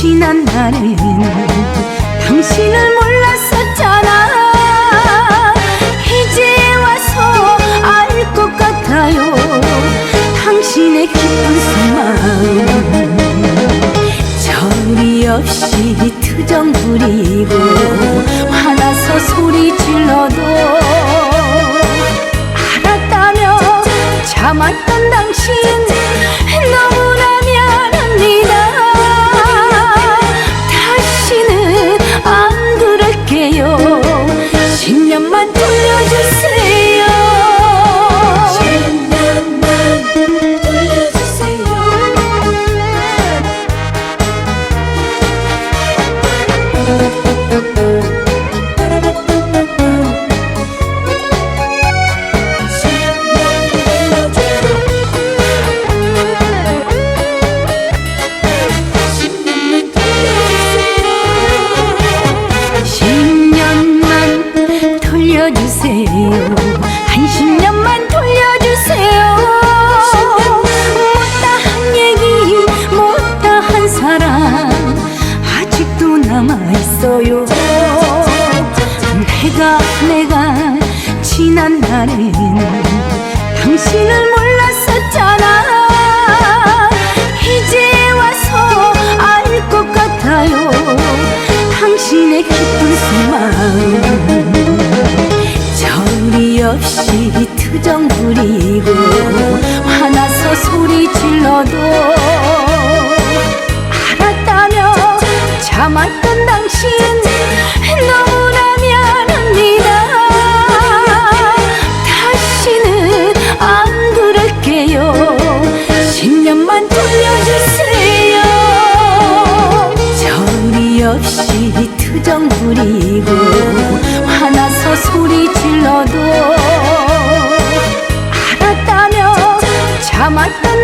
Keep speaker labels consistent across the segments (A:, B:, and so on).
A: 지난 날엔 당신을 몰랐었잖아. 이제 와서 알 것 같아요. 당신의 기쁜 속마음 저리 없이 투정 부리고 화나서 소리 질러도 알았다며 참았던 당신 주세요. 한 십년만 돌려주세요. 못다한 얘기 못다한 사랑 아직도 남아있어요. 내가 내가 투정 부리고 화나서 소리 질러도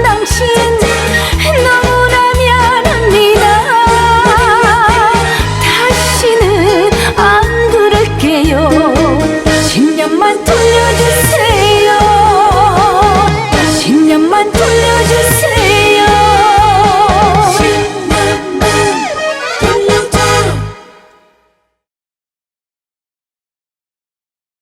A: 당신. 너무